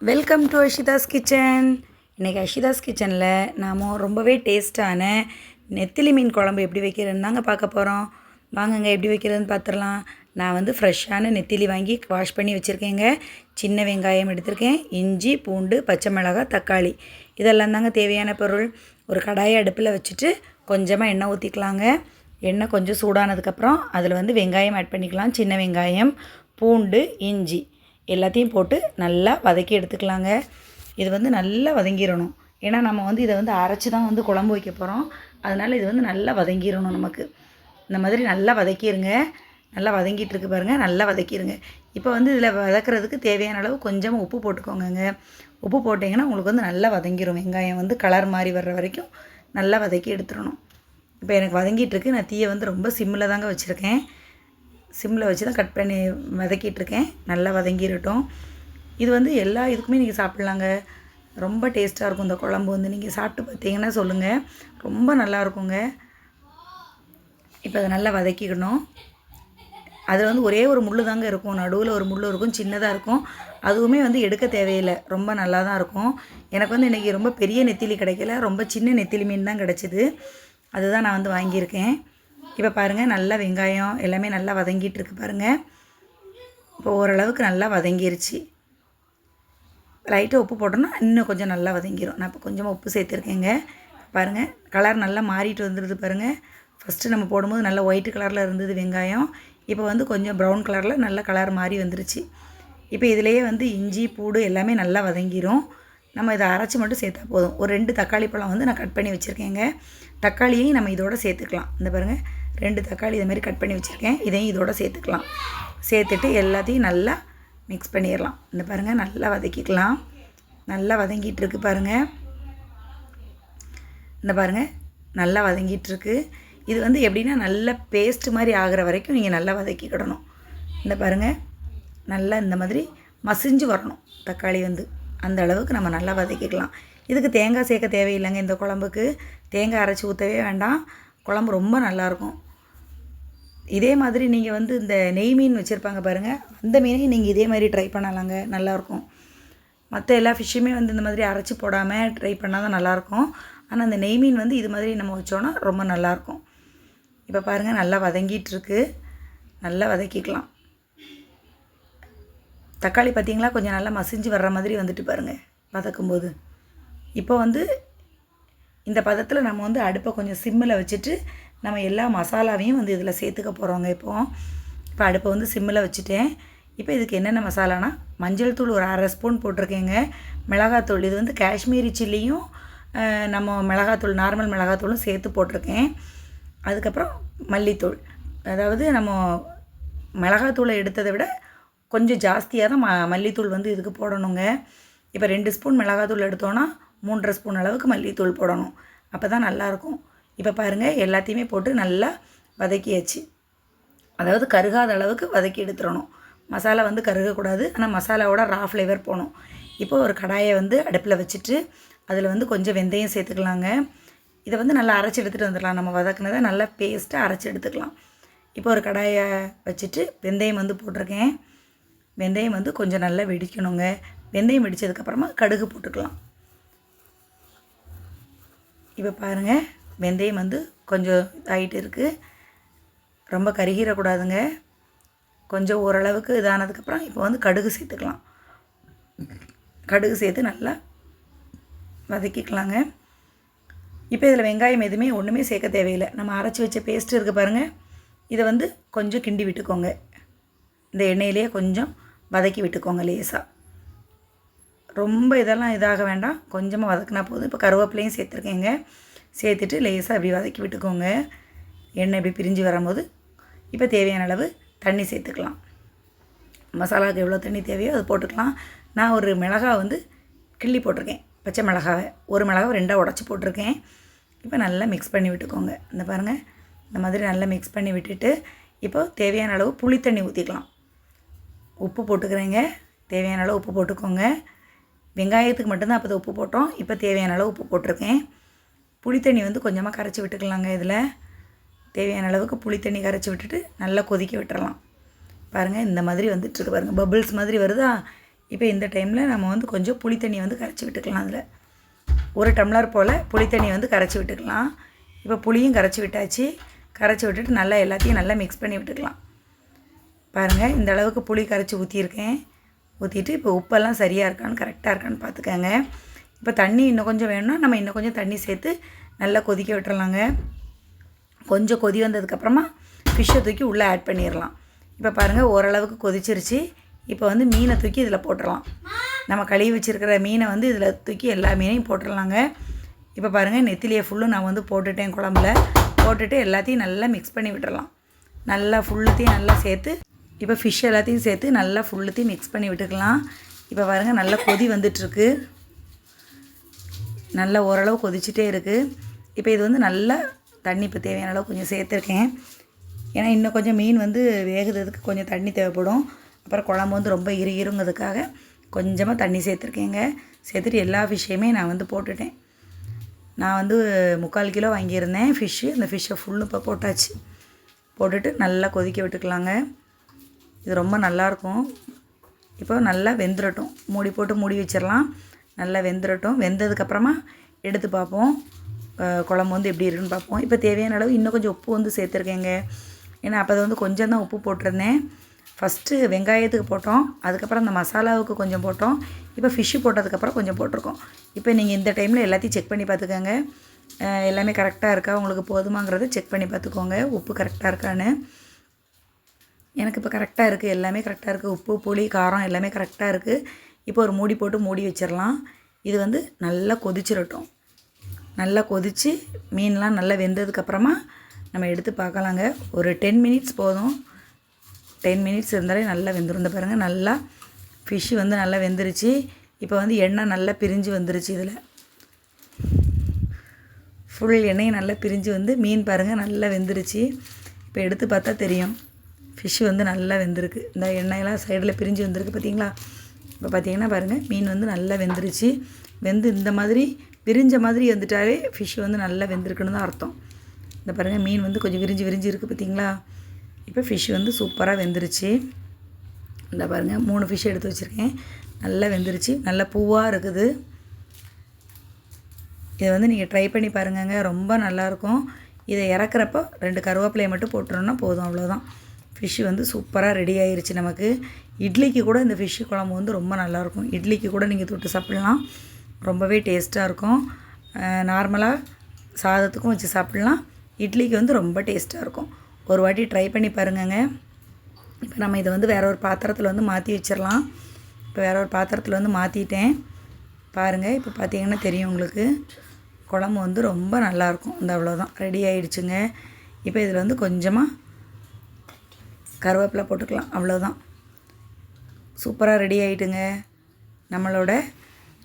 Welcome to அஷிதாஸ் kitchen இன்றைக்கி அஷிதாஸ் கிச்சனில் நாம் ரொம்பவே டேஸ்ட்டான நெத்திலி மீன் குழம்பு எப்படி வைக்கிறதுன்னு தாங்க பார்க்க போகிறோம் வாங்குங்க எப்படி வைக்கிறதுன்னு பார்த்துடலாம். நான் வந்து ஃப்ரெஷ்ஷான நெத்திலி வாங்கி வாஷ் பண்ணி வச்சுருக்கேங்க. சின்ன வெங்காயம் எடுத்திருக்கேன். இஞ்சி பூண்டு பச்சை மிளகாய் தக்காளி. இதெல்லாம் தாங்க தேவையான பொருள். ஒரு கடாயை அடுப்பில் வச்சுட்டு கொஞ்சமாக எண்ணெய் ஊற்றிக்கலாங்க எண்ணெய் கொஞ்சம் சூடானதுக்கப்புறம் அதில் வந்து வெங்காயம் ஆட் பண்ணிக்கலாம். சின்ன வெங்காயம் பூண்டு இஞ்சி. எல்லாத்தையும் போட்டு நல்லா வதக்கி எடுத்துக்கலாங்க. இது வந்து நல்லா வதங்கிடணும் ஏன்னா நம்ம வந்து இதை வந்து அரைச்சி தான் வந்து குழம்பு வைக்க போகிறோம் அதனால் இது வந்து நல்லா வதங்கிடணும் நமக்கு. இந்த மாதிரி நல்லா வதக்கிடுங்க நல்லா வதங்கிட்டு இருக்கு பாருங்கள் நல்லா வதக்கிடுங்க இப்போ வந்து இதில் வதக்கிறதுக்கு தேவையான அளவு கொஞ்சமாக உப்பு போட்டுக்கோங்க உப்பு போட்டிங்கன்னா உங்களுக்கு வந்து நல்லா வதங்கிடும் வெங்காயம் வந்து கலர் மாதிரி வர்ற வரைக்கும் நல்லா வதக்கி எடுத்துடணும். இப்போ எனக்கு வதங்கிட்டுருக்கு நான் தீயை வந்து ரொம்ப சிம்மில் தாங்க வச்சுருக்கேன். சிம்மில் வச்சு தான் கட் பண்ணி வதக்கிட்டுருக்கேன். நல்லா வதங்கிடட்டும் இது வந்து எல்லா இதுக்குமே நீங்கள் சாப்பிட்லாங்க. ரொம்ப டேஸ்ட்டாக இருக்கும் இந்த குழம்பு வந்து. நீங்கள் சாப்பிட்டு பார்த்தீங்கன்னா சொல்லுங்கள் ரொம்ப நல்லா இருக்குங்க. இப்போ அதை நல்லா வதக்கிக்கணும் அதில் வந்து ஒரே ஒரு முள் தாங்க இருக்கும். நடுவில் ஒரு முள் இருக்கும். சின்னதாக இருக்கும். அதுவுமே வந்து எடுக்க தேவையில்லை. ரொம்ப நல்லா தான் இருக்கும். எனக்கு வந்து இன்றைக்கி ரொம்ப பெரிய நெத்திலி கிடைக்கல. ரொம்ப சின்ன நெத்திலி மீன் தான் கிடச்சிது. அதுதான் நான் வந்து வாங்கியிருக்கேன். இப்போ பாருங்கள் நல்லா வெங்காயம் எல்லாமே நல்லா வதங்கிட்டு இருக்கு பாருங்கள் இப்போ ஓரளவுக்கு நல்லா வதங்கிருச்சு. லைட்டாக உப்பு போட்டோன்னா இன்னும் கொஞ்சம் நல்லா வதங்கிரும். நான் இப்போ கொஞ்சமாக உப்பு சேர்த்துருக்கேங்க. பாருங்கள் கலர் நல்லா மாறிட்டு வந்துடுது பாருங்கள் ஃபஸ்ட்டு நம்ம போடும்போது நல்லா ஒயிட் கலரில் இருந்தது வெங்காயம். இப்போ வந்து கொஞ்சம் ப்ரௌன் கலரில் நல்ல கலர் மாறி வந்துருச்சு. இப்போ இதிலையே வந்து இஞ்சி பூடு எல்லாமே நல்லா வதங்கிரும். நம்ம இதை அரைச்சி மட்டும் சேர்த்தா போதும். ஒரு ரெண்டு தக்காளி பழம் வந்து நான் கட் பண்ணி வச்சுருக்கேங்க. தக்காளியையும் நம்ம இதோட சேர்த்துக்கலாம். இந்த பாருங்கள் ரெண்டு தக்காளி இதை மாதிரி கட் பண்ணி வச்சுருக்கேன். இதையும் இதோட சேர்த்துக்கலாம். சேர்த்துட்டு எல்லாத்தையும் நல்லா மிக்ஸ் பண்ணிடலாம். இந்த பாருங்கள் நல்லா வதக்கிக்கலாம். நல்லா வதங்கிட்டுருக்கு பாருங்கள் இந்த பாருங்கள் நல்லா வதங்கிட்டுருக்கு இது வந்து எப்படின்னா நல்ல பேஸ்ட் மாதிரி ஆகிற வரைக்கும் நீங்கள் நல்லா வதக்கிக்கிடணும் இந்த பாருங்கள் நல்லா இந்த மாதிரி மசிஞ்சு வரணும் தக்காளி வந்து. அந்த அளவுக்கு நம்ம நல்லா வதக்கிக்கலாம். இதுக்கு தேங்காய் சேர்க்க தேவையில்லைங்க இந்த குழம்புக்கு. தேங்காய் அரைச்சி ஊற்றவே வேண்டாம். குழம்பு ரொம்ப நல்லாயிருக்கும். இதே மாதிரி நீங்கள் வந்து இந்த நெய் மீன் வச்சுருப்பாங்க பாருங்கள் அந்த மீனையும் நீங்கள் இதே மாதிரி ட்ரை பண்ணலாங்க. நல்லாயிருக்கும். மற்ற எல்லா ஃபிஷ்ஷுமே வந்து இந்த மாதிரி அரைச்சி போடாமல் ட்ரை பண்ணால் தான் நல்லாயிருக்கும். ஆனால் அந்த நெய் மீன் வந்து இது மாதிரி நம்ம வச்சோன்னா ரொம்ப நல்லாயிருக்கும். இப்போ பாருங்கள் நல்லா வதங்கிட்டுருக்கு நல்லா வதக்கிக்கலாம். தக்காளி பார்த்திங்களா கொஞ்சம் நல்லா மசிஞ்சு வர்ற மாதிரி வந்துட்டு பாருங்கள் வதக்கும்போது. இப்போ வந்து இந்த பதத்தில் நம்ம வந்து அடுப்பை கொஞ்சம் சிம்மில் வச்சுட்டு நம்ம எல்லா மசாலாவையும் வந்து இதில் சேர்த்துக்க போகிறோங்க இப்போது இப்போ அடுப்பை வந்து சிம்மில் வச்சுட்டேன். இப்போ இதுக்கு என்னென்ன மசாலானா மஞ்சள் தூள் ஒரு அரை ஸ்பூன் போட்டிருக்கேங்க. மிளகாத்தூள் இது வந்து காஷ்மீரி சில்லியும் நம்ம மிளகாத்தூள் நார்மல் மிளகாத்தூளும் சேர்த்து போட்டிருக்கேன். அதுக்கப்புறம் மல்லித்தூள். அதாவது நம்ம மிளகாத்தூளை எடுத்ததை விட கொஞ்சம் ஜாஸ்தியாக தான் ம மல்லித்தூள் வந்து இதுக்கு போடணுங்க. இப்போ ரெண்டு ஸ்பூன் மிளகாத்தூள் எடுத்தோன்னா மூன்றரை ஸ்பூன் அளவுக்கு மல்லித்தூள் போடணும். அப்போ தான் நல்லாயிருக்கும். இப்போ பாருங்கள் எல்லாத்தையுமே போட்டு நல்லா வதக்கியாச்சு. அதாவது கருகாத அளவுக்கு வதக்கி எடுத்துடணும். மசாலா வந்து கருகக்கூடாது. ஆனால் மசாலாவோட ரா ஃப்ளேவர் போகணும். இப்போ ஒரு கடாயை வந்து அடுப்பில் வச்சுட்டு அதில் வந்து கொஞ்சம் வெந்தயம் சேர்த்துக்கலாங்க. இதை வந்து நல்லா அரைச்சி எடுத்துகிட்டு வந்துடலாம். நம்ம வதக்குனதை நல்லா பேஸ்ட்டாக அரைச்சி எடுத்துக்கலாம். இப்போ ஒரு கடாயை வச்சுட்டு வெந்தயம் வந்து போட்டிருக்கேன். வெந்தயம் வந்து கொஞ்சம் நல்லா வெடிக்கணுங்க. வெந்தயம் வெடித்ததுக்கப்புறமா கடுகு போட்டுக்கலாம். இப்போ பாருங்கள் வெந்தயம் வந்து கொஞ்சம் இதாகிட்டு இருக்குது ரொம்ப கருகிடக்கூடாதுங்க. கொஞ்சம் ஓரளவுக்கு இதானதுக்கப்புறம் இப்போ வந்து கடுகு சேர்த்துக்கலாம். கடுகு சேர்த்து நல்லா வதக்கிக்கலாங்க. இப்போ இதில் வெங்காயம் எதுவுமே ஒன்றுமே சேர்க்க தேவையில்லை. நம்ம அரைச்சி வச்ச பேஸ்ட் இருக்குது பாருங்கள் இதை வந்து கொஞ்சம் கிண்டி விட்டுக்கோங்க. இந்த எண்ணெயிலேயே கொஞ்சம் வதக்கி விட்டுக்கோங்க லேசாக ரொம்ப இதெல்லாம் இதாக வேண்டாம். கொஞ்சமாக வதக்குனா போதும். இப்போ கருவேப்பிலையும் சேர்த்துருக்கேங்க. சேர்த்துட்டு லேசாக அப்படி வதக்கி விட்டுக்கோங்க. எண்ணெய் இப்படி பிரிஞ்சு வரும்போது இப்போ தேவையான அளவு தண்ணி சேர்த்துக்கலாம். மசாலாவுக்கு எவ்வளோ தண்ணி தேவையோ அது போட்டுக்கலாம். நான் ஒரு மிளகா வந்து கிள்ளி போட்டிருக்கேன். பச்சை மிளகாவை. ஒரு மிளகாவை ரெண்டாக உடச்சி போட்டிருக்கேன். இப்போ நல்லா மிக்ஸ் பண்ணி விட்டுக்கோங்க. இந்த பாருங்கள் இந்த மாதிரி நல்லா மிக்ஸ் பண்ணி விட்டுட்டு இப்போ தேவையான அளவு புளி தண்ணி ஊற்றிக்கலாம் உப்பு போட்டுக்கிறேங்க. தேவையான அளவு உப்பு போட்டுக்கோங்க. வெங்காயத்துக்கு மட்டும்தான் அப்போ உப்பு போட்டோம். இப்போ தேவையான அளவு உப்பு போட்டிருக்கேன். புளித்தண்ணி வந்து கொஞ்சமாக கரைச்சி விட்டுக்கலாங்க இதில். தேவையான அளவுக்கு புளி தண்ணி கரைச்சி விட்டுட்டு நல்லா கொதிக்க விட்டுறலாம். பாருங்கள் இந்த மாதிரி வந்துட்டுருக்கு பாருங்கள் பபிள்ஸ் மாதிரி வருதா? இப்போ இந்த டைமில் நம்ம வந்து கொஞ்சம் புளி வந்து கரைச்சி விட்டுக்கலாம் அதில் ஒரு டம்ளர் போல் புளி வந்து கரைச்சி விட்டுக்கலாம். இப்போ புளியும் கரைச்சி விட்டாச்சு. கரைச்சி விட்டுட்டு நல்லா எல்லாத்தையும் நல்லா மிக்ஸ் பண்ணி விட்டுக்கலாம். பாருங்கள் இந்த அளவுக்கு புளி கரைச்சி ஊற்றியிருக்கேன் ஊற்றிட்டு இப்போ உப்பெல்லாம் சரியாக இருக்கான்னு கரெக்டாக இருக்கான்னு பார்த்துக்கோங்க இப்போ தண்ணி இன்னும் கொஞ்சம் வேணும்னா நம்ம இன்னும் கொஞ்சம் தண்ணி சேர்த்து நல்லா கொதிக்க விட்டுறலாங்க. கொஞ்சம் கொதி வந்ததுக்கப்புறமா ஃபிஷ்ஷை தூக்கி உள்ளே ஆட் பண்ணிடலாம் இப்போ பாருங்கள் ஓரளவுக்கு கொதிச்சிருச்சு. இப்போ வந்து மீனை தூக்கி இதில் போட்டுடலாம் நம்ம கழுவி வச்சுருக்கிற மீனை வந்து இதில் தூக்கி எல்லா மீனையும் போட்டுடலாங்க இப்போ பாருங்கள் நெத்திலியை ஃபுல்லும் நான் வந்து போட்டுட்டேன் குழம்புல. போட்டுட்டு எல்லாத்தையும் நல்லா மிக்ஸ் பண்ணி விட்டுறலாம் நல்லா ஃபுல்லுத்தையும் நல்லா சேர்த்து இப்போ ஃபிஷ் எல்லாத்தையும் சேர்த்து நல்லா ஃபுல்லுத்தையும் மிக்ஸ் பண்ணி விட்டுக்கலாம். இப்போ பாருங்கள் நல்லா கொதி வந்துட்டுருக்கு. நல்லா ஓரளவு கொதிச்சுட்டே இருக்குது இப்போ இது வந்து நல்லா தண்ணி இப்போ தேவையான அளவு கொஞ்சம் சேர்த்துருக்கேன். ஏன்னா இன்னும் கொஞ்சம் மீன் வந்து வேகுறதுக்கு கொஞ்சம் தண்ணி தேவைப்படும். அப்புறம் குழம்பு வந்து ரொம்ப இரு இருங்கிறதுக்காக கொஞ்சமாக தண்ணி சேர்த்துருக்கேங்க. சேர்த்துட்டு எல்லா ஃபிஷ்ஷையுமே நான் வந்து போட்டுட்டேன். நான் வந்து முக்கால் கிலோ வாங்கியிருந்தேன் ஃபிஷ்ஷு அந்த ஃபிஷ்ஷை ஃபுல்லும் இப்போ போட்டாச்சு. போட்டுட்டு நல்லா கொதிக்க விட்டுக்கலாங்க. இது ரொம்ப நல்லாயிருக்கும் இப்போ நல்லா வெந்துடட்டும் மூடி போட்டு மூடி வச்சிடலாம் நல்லா வெந்துடட்டும் வெந்ததுக்கப்புறமா எடுத்து பார்ப்போம். குழம்பு வந்து எப்படி இருக்குன்னு பார்ப்போம். இப்போ தேவையான அளவு இன்னும் கொஞ்சம் உப்பு வந்து சேர்த்துருக்கேங்க. ஏன்னா அப்போ வந்து கொஞ்சம் தான் உப்பு போட்டிருந்தேன். ஃபஸ்ட்டு வெங்காயத்துக்கு போட்டோம். அதுக்கப்புறம் அந்த மசாலாவுக்கு கொஞ்சம் போட்டோம். இப்போ ஃபிஷ்ஷு போட்டதுக்கப்புறம் கொஞ்சம் போட்டிருக்கோம். இப்போ நீங்கள் இந்த டைமில் எல்லாத்தையும் செக் பண்ணி பார்த்துக்கோங்க. எல்லாமே கரெக்டாக இருக்கா? உங்களுக்கு போதுமாங்கிறத செக் பண்ணி பார்த்துக்கோங்க. உப்பு கரெக்டாக இருக்கான்னு. எனக்கு இப்போ கரெக்டாக இருக்குது எல்லாமே கரெக்டாக இருக்குது உப்பு புளி காரம் எல்லாமே கரெக்டாக இருக்குது இப்போ ஒரு மூடி போட்டு மூடி வச்சிடலாம் இது வந்து நல்லா கொதிச்சிடட்டும் நல்லா கொதித்து மீன்லாம் நல்லா வெந்ததுக்கப்புறமா நம்ம எடுத்து பார்க்கலாங்க. ஒரு டென் மினிட்ஸ் போதும். டென் மினிட்ஸ் இருந்தாலே நல்லா வெந்துடும் பாருங்கள் நல்லா ஃபிஷ்ஷு வந்து நல்லா வெந்துருச்சு. இப்போ வந்து எண்ணெய் நல்லா பிரிஞ்சு வந்துருச்சு இதில். ஃபுல் எண்ணெயும் நல்லா பிரிஞ்சு வந்து மீன் பாருங்கள் நல்லா வெந்துருச்சு. இப்போ எடுத்து பார்த்தா தெரியும். ஃபிஷ்ஷு வந்து நல்லா வெந்திருக்கு. இந்த எண்ணெயெல்லாம் சைடில் பிரிஞ்சு வந்திருக்கு பார்த்தீங்களா இப்போ பார்த்தீங்கன்னா பாருங்கள் மீன் வந்து நல்லா வெந்துருச்சு. வெந்து இந்த மாதிரி விரிஞ்ச மாதிரி வந்துட்டாவே ஃபிஷ் வந்து நல்லா வெந்திருக்குன்னு தான் அர்த்தம். இந்த பாருங்கள் மீன் வந்து கொஞ்சம் விரிஞ்சு விரிஞ்சு இருக்குது பார்த்தீங்களா இப்போ ஃபிஷ் வந்து சூப்பராக வெந்துருச்சு. இந்த பாருங்கள் மூணு ஃபிஷ் எடுத்து வச்சுருக்கேன். நல்லா வெந்துருச்சு. நல்லா பூவாக இருக்குது. இதை வந்து நீங்கள் ட்ரை பண்ணி பாருங்கங்க. ரொம்ப நல்லாயிருக்கும் இதை இறக்குறப்போ ரெண்டு கருவேப்பிலையை மட்டும் போட்டுருன்னா போதும் அவ்வளோதான் ஃபிஷ்ஷு வந்து சூப்பராக ரெடி ஆயிடுச்சு நமக்கு. இட்லிக்கு கூட இந்த ஃபிஷ்ஷு குழம்பு வந்து ரொம்ப நல்லாயிருக்கும். இட்லிக்கு கூட நீங்கள் தொட்டு சாப்பிட்லாம். ரொம்பவே டேஸ்ட்டாக இருக்கும். நார்மலாக சாதத்துக்கும் வச்சு சாப்பிட்லாம். இட்லிக்கு வந்து ரொம்ப டேஸ்ட்டாக இருக்கும். ஒரு வாட்டி ட்ரை பண்ணி பாருங்கங்க. இப்போ நம்ம இதை வந்து வேற ஒரு பாத்திரத்தில் வந்து மாற்றி வச்சிடலாம். இப்போ வேற ஒரு பாத்திரத்தில் வந்து மாற்றிட்டேன் பாருங்கள் இப்போ பார்த்தீங்கன்னா தெரியும் உங்களுக்கு. குழம்பு வந்து ரொம்ப நல்லாயிருக்கும். இந்த அவ்வளோதான் ரெடி ஆயிடுச்சுங்க. இப்போ இதில் வந்து கொஞ்சமாக கருவேப்பிலை போட்டுக்கலாம் அவ்வளோதான் சூப்பராக ரெடி ஆகிட்டுங்க நம்மளோட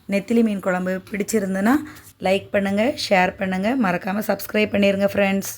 நெத்திலி மீன் குழம்பு பிடிச்சிருந்துன்னா லைக் பண்ணுங்கள் ஷேர் பண்ணுங்கள் மறக்காமல் சப்ஸ்கிரைப் பண்ணிடுங்க ஃப்ரெண்ட்ஸ்